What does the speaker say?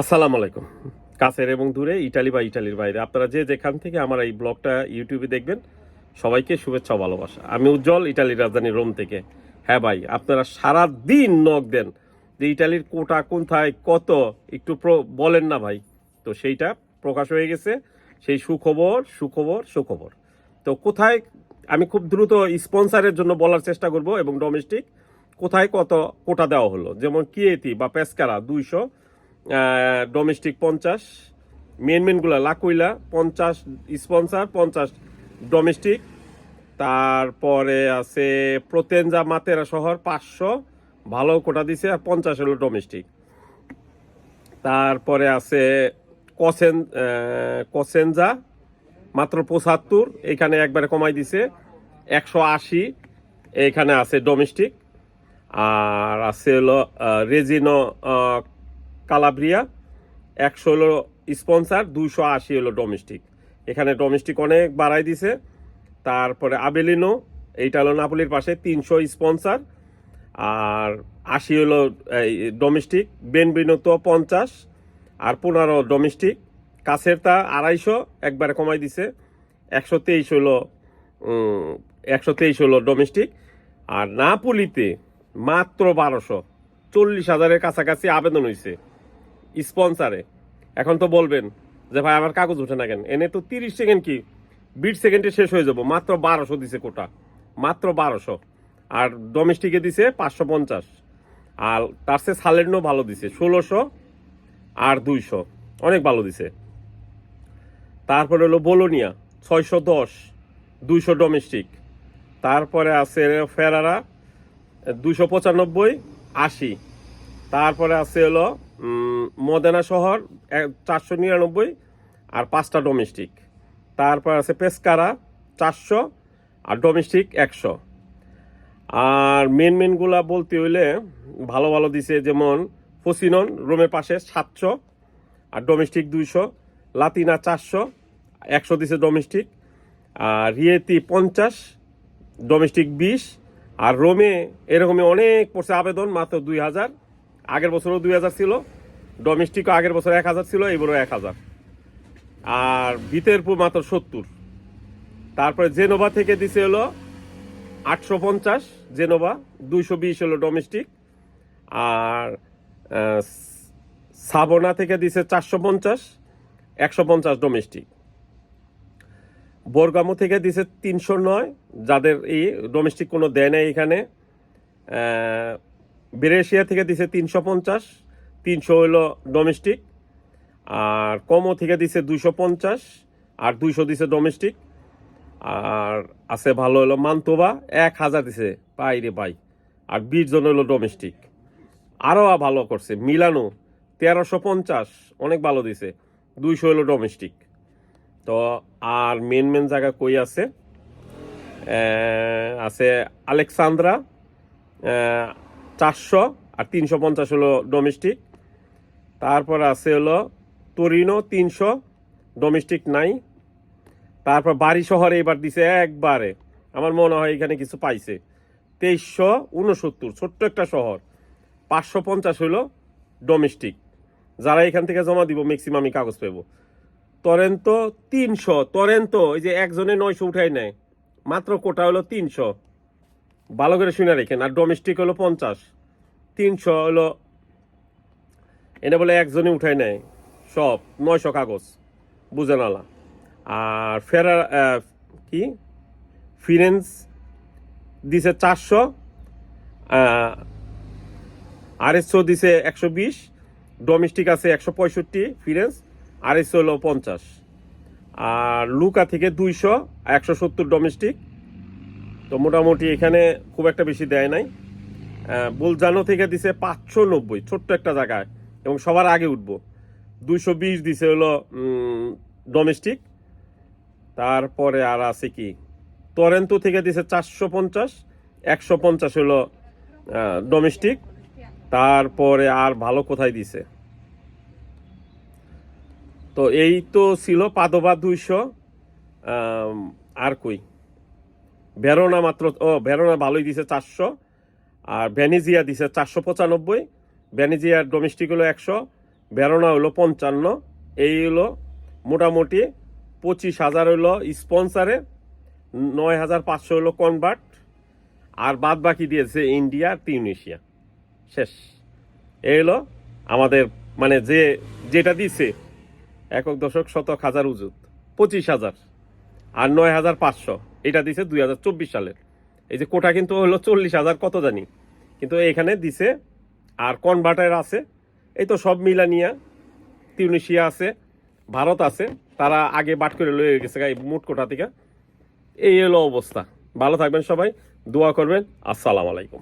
আসসালামু আলাইকুম। কাছের এবং দূরে, ইটালি বা ইটালির বাইরে। আপনারা যে যেখান থেকে আমার এই ব্লগটা, ইউটিউবে দেখবেন, সবাইকে শুভেচ্ছা ভালোবাসা। আমি উজ্জ্বল, ইটালির রাজধানী রোম থেকে। হ্যাঁ ভাই, আপনারা সারা দিন নখ দেন যে ইটালির কোটা কোথায়, কত? একটু বলেন না ভাই। তো সেইটা প্রকাশ হয়ে গেছে। সেই সুখবর সুখবর সুখবর। তো কোথায়, আমি খুব দ্রুত স্পন্সারের জন্য বলার চেষ্টা করব এবং ডোমেস্টিক। কোথায় কত কোটা দেওয়া হলো? যেমন কিয়েতি বা পেসকারা, দুইশো। ডোমেস্টিক পঞ্চাশ মেন মেনগুলো লাকুইলা পঞ্চাশ স্পন্সার পঞ্চাশ ডোমেস্টিক তারপরে আছে প্রতেঞ্জা মাতেরা শহর, পাঁচশো, ভালো কোটা দিছে আর পঞ্চাশ হলো ডোমেস্টিক তারপরে আছে কসেন কসেনজা, মাত্র পঁচাত্তর, এখানে একবারে কমাই দিছে, একশো আশি, এখানে আছে ডোমেস্টিক আর আছে হলো রেজিনো কালাব্রিয়া একশো হলো স্পন্সার দুশো আশি হলো ডোমেস্টিক। এখানে ডোমেস্টিক অনেক বাড়াই দিছে। তারপরে আবেলিনো, এইটা হলো নাপোলির পাশে, তিনশো স্পন্সার। আর আশি হলো, এই ডোমেস্টিক তো পঞ্চাশ, আর পনেরো ডোমেস্টিক। কাছের তা আড়াইশো, একবারে কমাই দিছে। একশো তেইশ হলো একশো তেইশ হলো ডোমেস্টিক। আর নাপুলিতে মাত্র বারোশো, চল্লিশ হাজারের কাছাকাছি আবেদন হয়েছে স্পন্সারে। এখন তো বলবেন যে, ভাই, আমার কাগজ উঠে না কেন? এনে তো তিরিশ সেকেন্ড কি? বিশ সেকেন্ডে শেষ হয়ে যাব। মাত্র বারোশো দিছে কোটা। মাত্র বারোশো। আর ডোমেস্টিকে দিছে পাঁচশো পঞ্চাশ। আর তার সে সালেন্ডও ভালো দিছে, ষোলোশো আর দুইশো। অনেক ভালো দিছে। তারপরে হলো বোলোনিয়া, ছয়শো দশ, দুইশো ডোমেস্টিক তারপরে আছে ফেরারা দুশো পঁচানব্বই, আশি। তারপরে আছে হলো মদেনা শহর চারশো নিরানব্বই, আর পাঁচটা ডোমেস্টিক তারপর আছে পেস্কারা, চারশো, আর ডোমেস্টিক একশো। আর মেন মেনগুলা বলতে হইলে ভালো ভালো দিছে যেমন ফসিনন, রোমের পাশে সাতশো, আর ডোমেস্টিক দুইশো, লাতিনা চারশো, একশো দিছে ডোমেস্টিক আর রিয়েতি পঞ্চাশ ডোমেস্টিক বিশ, আর রোমে এরকমই অনেক পড়ছে আবেদন, মাত্র দুই হাজার। আগের বছরও দুই হাজার ছিল। ডোমেস্টিকও আগের বছর এক হাজার ছিল, এবারও এক হাজার। আর বিতেরপুর মাত্র সত্তর। তারপরে জেনোভা থেকে দিছে হলো আটশো পঞ্চাশ, জেনোভা দুইশো বিশ হলো ডোমেস্টিক আর সাবনা থেকে দিছে চারশো পঞ্চাশ, একশো পঞ্চাশ ডোমেস্টিক বোরগামো থেকে দিছে তিনশো নয়, যাদের এই ডোমেস্টিক কোনো দেয় নাই এখানে। বেরেশিয়া থেকে দিছে তিনশো পঞ্চাশ তিনশো হলো ডোমেস্টিক আর কমও থেকে দিছে দুইশো পঞ্চাশ, আর দুইশো দিছে ডোমেস্টিক আর আছে ভালো হলো মান্তোবা এক হাজার দিছে, পাই রে পাই আর বিশ জন হলো ডোমেস্টিক আরও ভালো করছে, মিলানো তেরোশো পঞ্চাশ, অনেক ভালো দিছে, দুইশো হলো ডোমেস্টিক তো আর মেন মেন জায়গা কই আছে? আছে আলেকসান্দ্রা চারশো, আর তিনশো পঞ্চাশ হলো ডোমেস্টিক তারপর আছে হলো তরিনো তিনশো ডোমেস্টিক নাই। তারপর বাড়ি শহরে এবার দিছে একবারে। আমার মনে হয় এখানে কিছু পাইছে। তেইশশো উনসত্তর, ছোট্ট একটা শহর। পাঁচশো পঞ্চাশ হলো ডোমেস্টিক যারা এখান থেকে জমা দিব ম্যাক্সিমামই কাগজ পাবো তরেন্তো তিনশো, তরেন্তো ওই যে একজনে নয়শো উঠাই নেয়। মাত্র কোটা হলো তিনশো। ভালো করে শুনে রেখেন। আর ডোমেস্টিক হলো পঞ্চাশ। তিনশো হলো এটা বলে একজনে উঠাই নেয় সব নয়শো কাগজ। বুঝে নালা। আর ফেরা আহ, কি? ফিরেন্স দিছে চারশো আরএসও দিছে একশো বিশ ডোমেস্টিক আছে একশো পঁয়ষট্টি ফিরেন্স আরএসও হলো পঞ্চাশ। আর লুকা থেকে দুইশো একশো সত্তর ডোমেস্টিক। তো মোটামুটি এখানে খুব একটা বেশি দেয় নাই। বুলজানো থেকে দিছে পাঁচশো নব্বই ছোট্ট একটা জায়গায়। এবং সবার আগে উঠবো। দুইশো বিশ দিছে হলো ডোমেস্টিক তারপরে আর আছে কি? টরেন্টো থেকে দিছে চারশো পঞ্চাশ, একশো পঞ্চাশ হলো ডোমেস্টিক তারপরে আর ভালো কোথায় দিছে? তো এই তো ছিল পাদোবা দুইশো। আর কই? ভেরোনা মাত্র, ও ভেরোনা ভালোই দিছে চারশো। আর ভ্যানিজিয়া দিছে চারশো পঁচানব্বই। ভ্যানিজিয়ার ডোমেস্টিক হলো একশো, বেরোনা হলো পঞ্চান্ন, এই হলো মোটামুটি পঁচিশ হাজার হলো স্পন্সারে নয় হাজার পাঁচশো হলো কনভার্ট আর বাদ বাকি দিয়েছে ইন্ডিয়া, তিউনিশিয়া। শেষ। এই হলো আমাদের মানে যে, যেটা দিছে, একক দশক শতক হাজার উজুত, পঁচিশ হাজার, আর নয় হাজার পাঁচশো, এটা দিছে দুই হাজার চব্বিশ সালের। এই যে কোটা কিন্তু হলো চল্লিশ হাজার, কত জানি। কিন্তু এখানে দিছে আর কনভার্টার আছে। এই তো সব মিলানিয়া তিউনিশিয়া আছে, ভারত আছে, তারা আগে বাট করে লয়ে গেছে গাই মোট কোটা থেকে। এই হলো অবস্থা। ভালো থাকবেন সবাই, দোয়া করবেন। আসসালামু আলাইকুম।